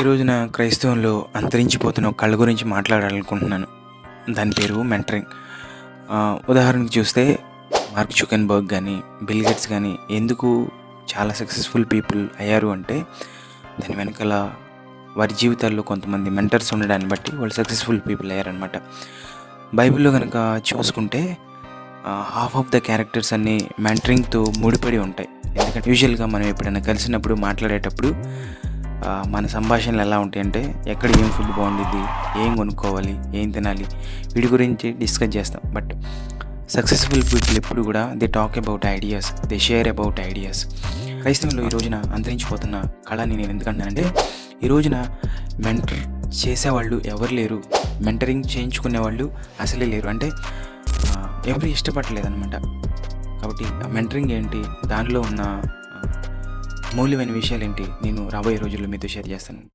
ఈ రోజున క్రైస్తవంలో అంతరించిపోతున్న ఒక కళ గురించి మాట్లాడాలనుకుంటున్నాను. దాని పేరు మెంటరింగ్. ఉదాహరణకు చూస్తే మార్క్ చుకెన్బర్గ్ కానీ బిల్ గేట్స్ కానీ ఎందుకు చాలా సక్సెస్ఫుల్ పీపుల్ అయ్యారు అంటే దాని వెనకాల వారి జీవితాల్లో కొంతమంది మెంటర్స్ ఉండడాన్ని బట్టి వాళ్ళు సక్సెస్ఫుల్ పీపుల్ అయ్యారనమాట బైబిల్లో కనుక చూసుకుంటే హాఫ్ ఆఫ్ ద క్యారెక్టర్స్ అన్నీ మెంటరింగ్తో ముడిపడి ఉంటాయి. ఎందుకంటే యూజువల్గా మనం ఎప్పుడైనా కలిసినప్పుడు మాట్లాడేటప్పుడు మన సంభాషణలు ఎలా ఉంటాయంటే ఎక్కడ ఏం ఫుడ్ బాగుండిద్ది ఏం కొనుక్కోవాలి ఏం తినాలి వీటి గురించి డిస్కస్ చేస్తాం. బట్ సక్సెస్ఫుల్ పీపుల్ ఎప్పుడు కూడా they talk about ideas they share about ideas క్రైస్తవంలో ఈ రోజున అంతరించిపోతున్న కళని నేను ఎందుకంటానంటే ఈ రోజున మెంటర్ చేసేవాళ్ళు ఎవరు లేరు మెంటరింగ్ చేయించుకునే వాళ్ళు అసలే లేరు. అంటే ఎవరు ఇష్టపడలేదు అనమాట కాబట్టి ఆ మెంటరింగ్ ఏంటి దానిలో ఉన్న మౌల్యమైన విషయాలు ఏంటి నేను రాబోయే రోజుల్లో మీతో షేర్ చేస్తాను.